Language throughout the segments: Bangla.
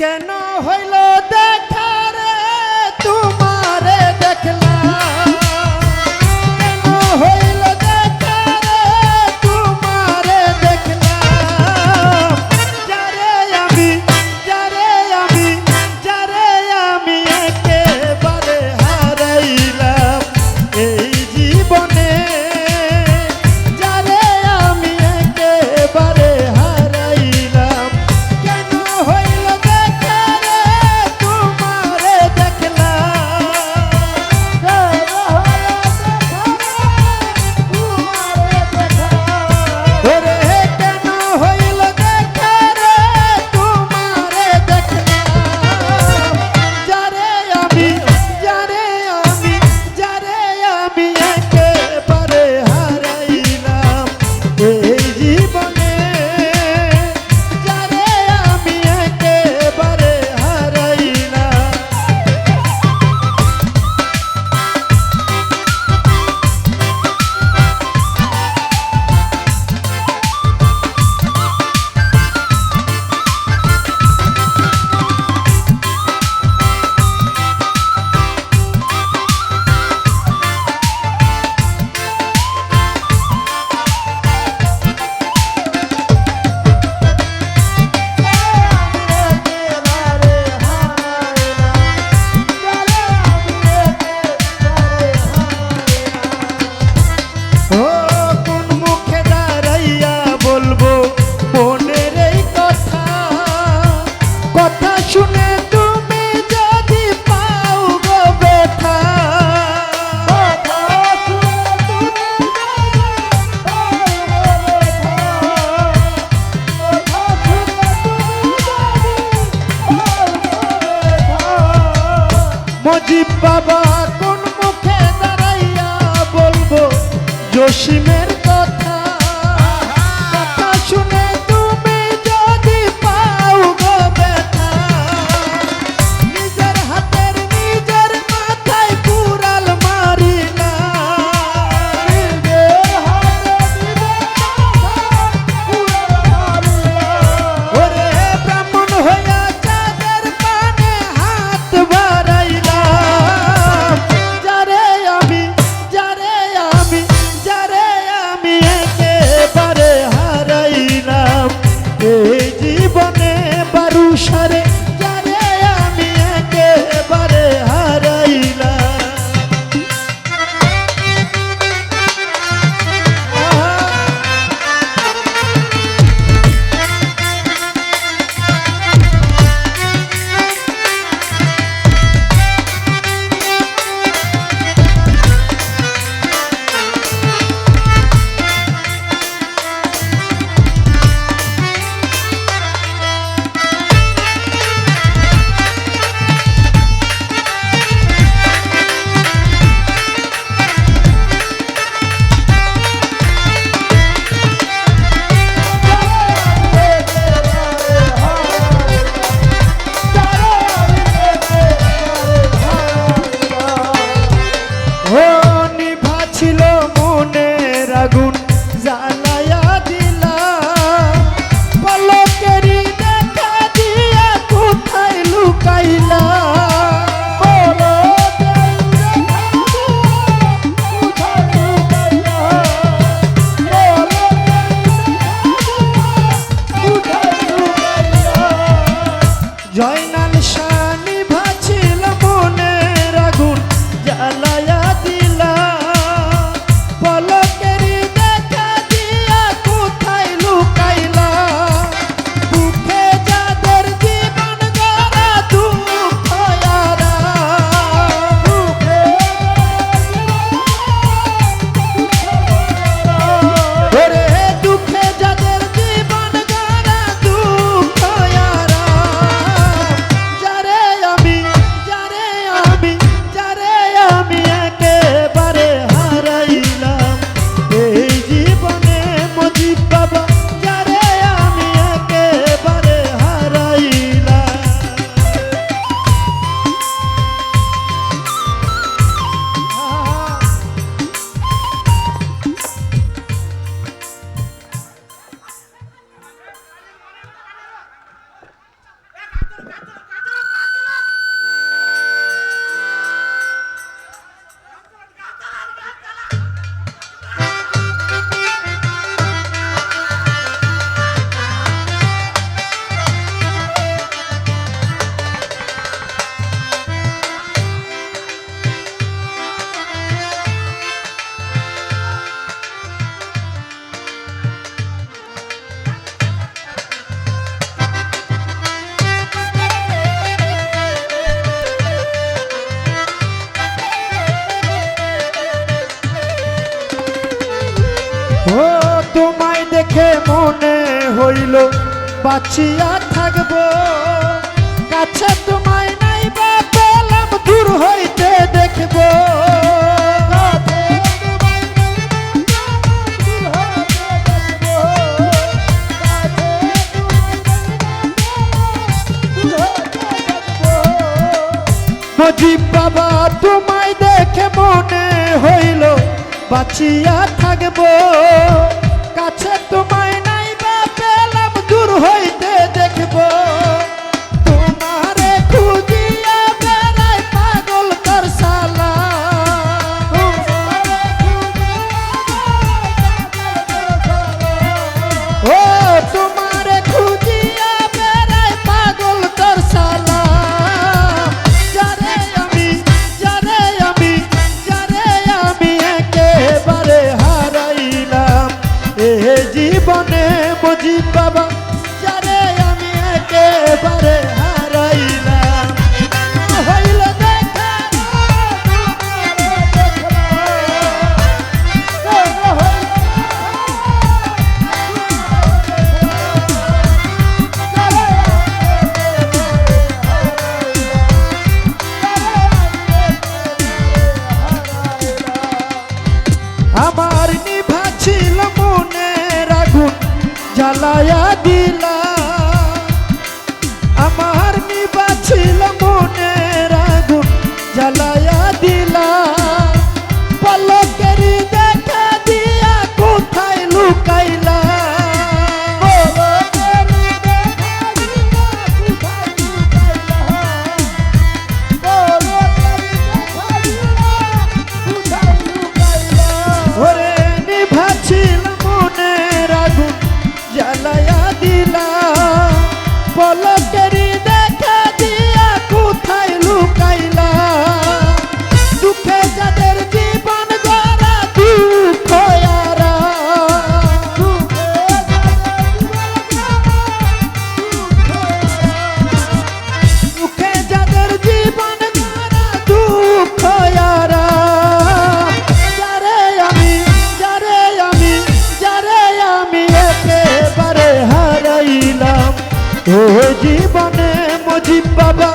কেন হইল দেখা মনে হইল, বাঁচিয়া থাকব। কাছে তোমায় নাই বা পেলাম, দূর হইতে দেখব। বাবা, তোমায় দেখে মনে হইল, বাঁচিয়া থাকব। কাছে তোমায় হইতে ও জীবনে মজিব বাবা।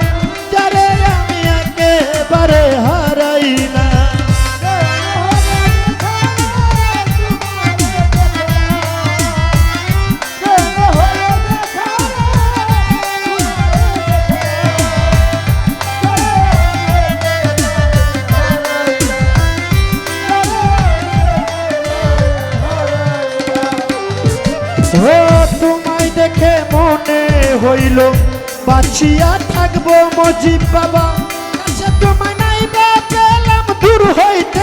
হইল বাঁচিয়া থাকব মজিব বাবা। তোমায় নাই পেলাম দূর হইত